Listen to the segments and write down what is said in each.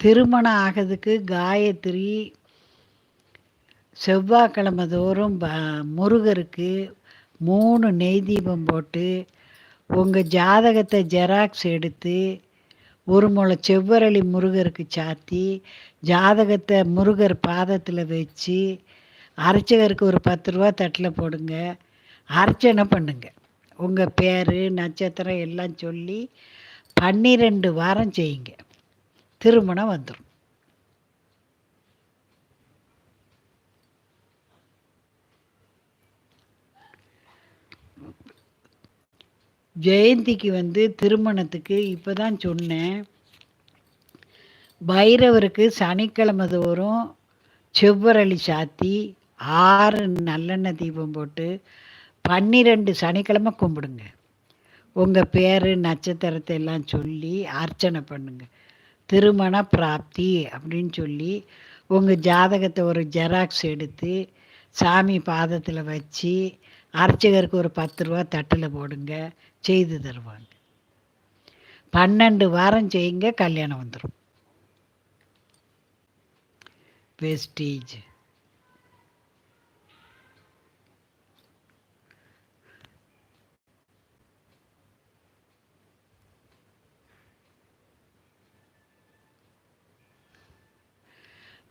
திருமணம் ஆகிறதுக்கு காயத்ரி செவ்வாய்க்கிழமை தோறும் ப முருகருக்கு மூணு நெய் தீபம் போட்டு உங்கள் ஜாதகத்தை ஜெராக்ஸ் எடுத்து ஒரு முளை செவ்வரளி முருகருக்கு சாத்தி ஜாதகத்தை முருகர் பாதத்தில் வச்சு அர்ச்சகருக்கு ஒரு பத்து ரூபா தட்டில் போடுங்க. அர்ச்சனை பண்ணுங்க. உங்கள் பேர் நட்சத்திரம் எல்லாம் சொல்லி பன்னிரெண்டு வாரம் செய்யுங்க. திருமணம் வந்துடும் ஜெயந்திக்கு வந்து திருமணத்துக்கு இப்போ தான் சொன்னேன். பைரவருக்கு சனிக்கிழமை தோறும் செவ்வரளி சாத்தி ஆறு நல்லெண்ணெய் தீபம் போட்டு பன்னிரெண்டு சனிக்கிழமை கும்பிடுங்க. உங்கள் பேர் நட்சத்திரத்தை எல்லாம் சொல்லி அர்ச்சனை பண்ணுங்க. திருமண பிராப்தி அப்படின்னு சொல்லி உங்கள் ஜாதகத்தை ஒரு ஜெராக்ஸ் எடுத்து சாமி பாதத்தில் வச்சு அர்ச்சகருக்கு ஒரு பத்து ரூபா தட்டில் போடுங்க செய்து தருவாங்க. பன்னெண்டு வாரம் செய்யுங்க கல்யாணம் வந்துடும் வெஸ்டீஜ்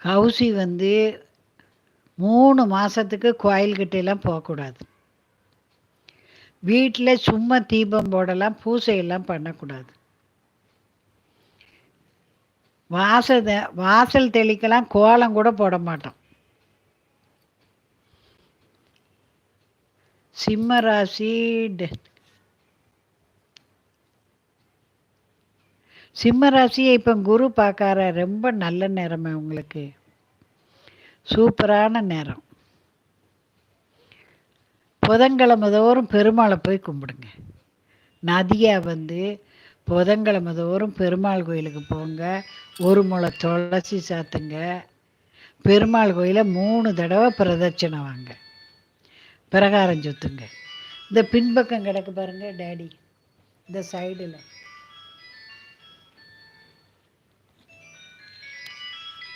ஹவுசி வந்து மூணு மாதத்துக்கு கோயில்கிட்டெல்லாம் போகக்கூடாது. வீட்டில் சும்மா தீபம் போடலாம் பூசையெல்லாம் பண்ணக்கூடாது. வாசல் வாசல் தெளிக்கலாம் கோலம் கூட போட மாட்டோம். சிம்ம ராசி சிம்ம ராசியை இப்போ குரு பார்க்கார ரொம்ப நல்ல நேரமே உங்களுக்கு. சூப்பரான நேரம். புதன்கிழமை தோறும் பெருமாளை போய் கும்பிடுங்க. நதியாக வந்து புதன்கிழமை தோறும் பெருமாள் கோயிலுக்கு போங்க. ஒரு முளை துளசி சாத்துங்க. பெருமாள் கோயிலை மூணு தடவை பிரதட்சணை வாங்க. பிரகாரம் சுத்துங்க. இந்த பின்பக்கம் கிடக்கு பாருங்க டேடி. இந்த சைடில்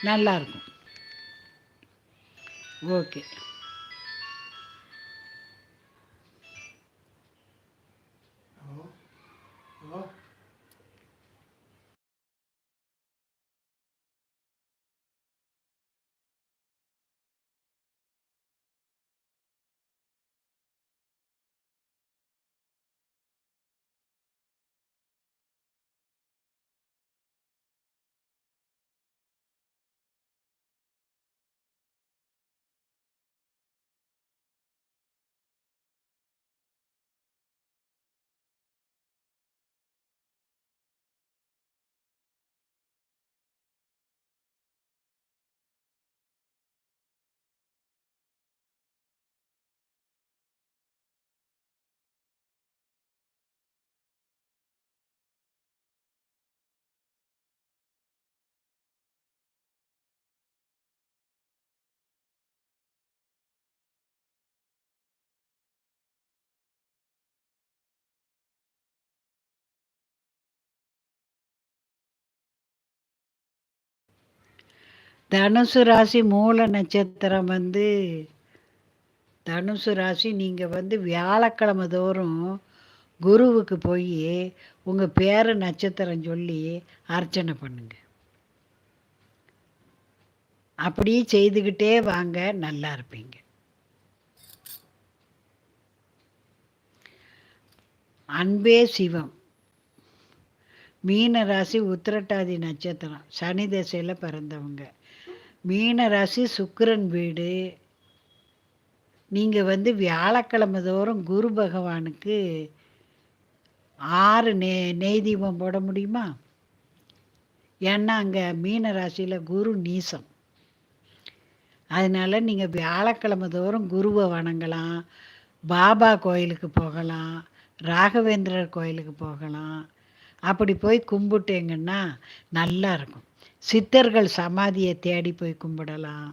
நல்லாயிருக்கும் ஓகே. தனுசு ராசி மூல நட்சத்திரம் வந்து தனுசு ராசி நீங்கள் வந்து வியாழக்கிழமை தோறும் குருவுக்கு போய் உங்கள் பேர நட்சத்திரம் சொல்லி அர்ச்சனை பண்ணுங்க. அப்படி செய்துக்கிட்டே வாங்க நல்லா இருப்பீங்க. அன்பே சிவம். மீன ராசி உத்திரட்டாதி நட்சத்திரம். சனி திசையில் பிறந்தவங்க. மீனராசி சுக்கிரன் வீடு. நீங்கள் வந்து வியாழக்கிழமை தோறும் குரு பகவானுக்கு ஆறு நெ நெய் தீபம் போட முடியுமா? ஏன்னா அங்கே மீன ராசியில் குரு நீசம். அதனால் நீங்கள் வியாழக்கிழமை தோறும் குருவை வணங்கலாம். பாபா கோயிலுக்கு போகலாம். ராகவேந்திரர் கோயிலுக்கு போகலாம். அப்படி போய் கும்பிட்டீங்கன்னா நல்லா இருக்கும். சித்தர்கள் சமாதியை தேடி போய் கும்பிடலாம்.